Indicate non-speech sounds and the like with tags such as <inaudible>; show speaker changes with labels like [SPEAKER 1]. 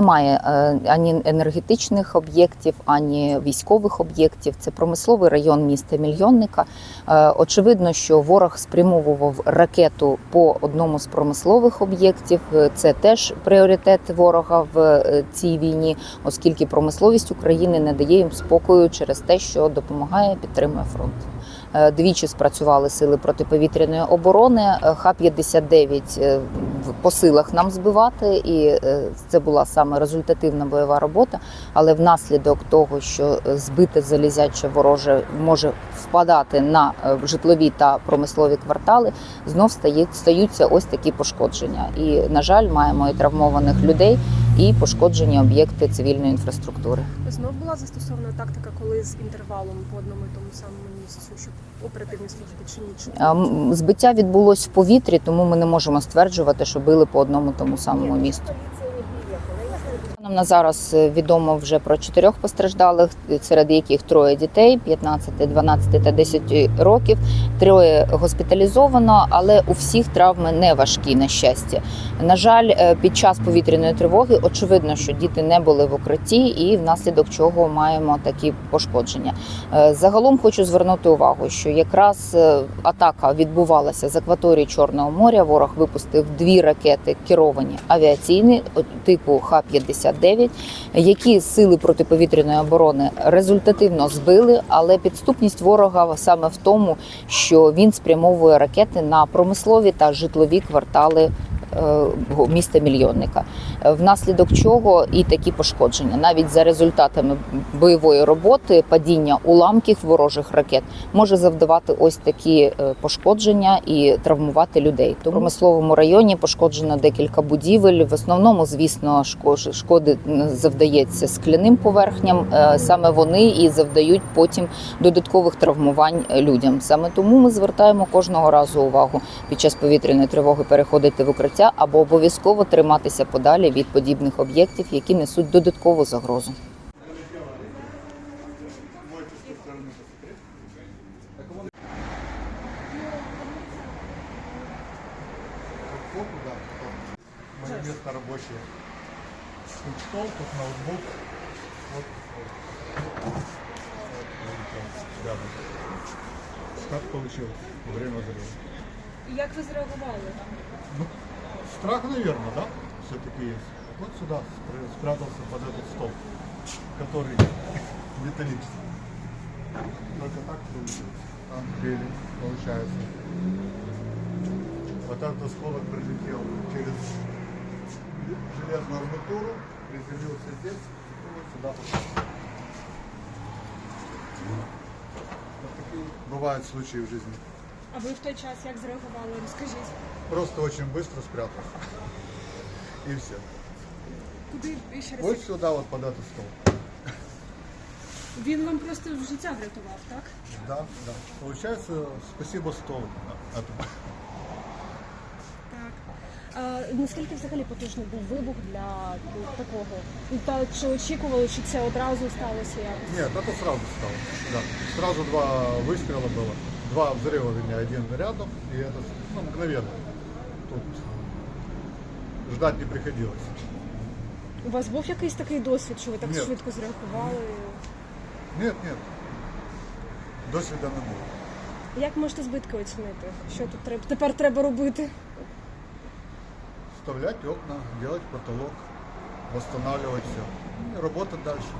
[SPEAKER 1] немає е, ані енергетичних об'єктів, ані військових об'єктів. Це промисловий район міста Мільйонника. Е, Очевидно, що ворог спрямовував ракету по одному з промислових об'єктів. Е, Це теж пріоритет ворога в цій війні, оскільки промисловість України не дає їм спокою через те, що допомагає, підтримує фронт. Двічі спрацювали сили протиповітряної оборони. Е, Х-59 е, в- по силах нам збивати, і е, це була саме результативна бойова робота. Але внаслідок того, що е, збите залізяче вороже може впадати на е, житлові та промислові квартали, знов стаються ось такі пошкодження. І, на жаль, маємо і травмованих людей, і пошкоджені об'єкти цивільної інфраструктури.
[SPEAKER 2] Знов була застосована тактика, коли з інтервалом по одному і тому самому місцю, щоб оперативні служби чи ні?
[SPEAKER 1] Збиття відбулось в повітрі, тому ми не можемо стверджувати, що били по одному тому самому місту. Нам на зараз е, відомо вже про чотирьох постраждалих, серед яких троє дітей 15, 12 та 10 років. Троє госпіталізовано, але у всіх травми не важкі, на щастя. На жаль, е, під час повітряної тривоги очевидно, що діти не були в укритті, і внаслідок чого маємо такі пошкодження. Е, загалом хочу звернути увагу, що якраз атака відбувалася з акваторії Чорного моря. Ворог випустив дві ракети керовані авіаційні типу Х-50. 59, які сили протиповітряної оборони результативно збили, але підступність ворога саме в тому, що він спрямовує ракети на промислові та житлові квартали е, Міста мільйонника, Е, внаслідок чого і такі пошкодження, навіть за результатами бойової роботи, падіння уламків ворожих ракет може завдавати ось такі е, пошкодження і травмувати людей. В промисловому районі пошкоджено декілька будівель. В основному, звісно, шко- шкоди завдається скляним поверхням. Саме вони і завдають потім додаткових травмувань людям. Саме тому ми звертаємо кожного разу увагу під час повітряної тривоги переходити в укриття або обов'язково триматися подалі від подібних об'єктів, які несуть додаткову загрозу.
[SPEAKER 3] Да. Мое место рабочее. Тут стол, тут ноутбук. Вот. вот. Рядом. Так получилось. Время взрыва.
[SPEAKER 2] як ви зреагували?
[SPEAKER 3] Страх, наверное, да? Все-таки есть. Вот сюда спря- спрятался под этот стол, который <laughs> металлический. Только так получилось. Там получается. Вот этот осколок прилетел через железную арматуру, приземлился здесь и вот сюда. Вот такие бывают случаи в жизни.
[SPEAKER 2] А ви в той час як зреагували? Розкажіть.
[SPEAKER 3] Просто очень быстро спрятался. И все.
[SPEAKER 2] Куди і ще раз?
[SPEAKER 3] Вот сюда вот под этот стол.
[SPEAKER 2] Він вам просто життя врятував, так?
[SPEAKER 3] Да, да. Получается, спасибо столу. этому.
[SPEAKER 2] Так. А, наскільки взагалі потужний був вибух для ну, такого? І Та чи очікували, чи це одразу сталося якось?
[SPEAKER 3] Нет, это сразу стало. Да. Сразу два выстрела было. Два взрыва, вернее, один рядом, и это ну, мгновенно. Тут ждать не приходилось.
[SPEAKER 2] У вас був якийсь такий досвід, що ви так
[SPEAKER 3] Ні.
[SPEAKER 2] швидко зреагували?
[SPEAKER 3] Нет, нет. Досвіда не було.
[SPEAKER 2] Як можете збитки оцінити? Що тут треба тепер треба робити?
[SPEAKER 3] Вставлять окна, делать потолок, восстанавливать все. И работать дальше.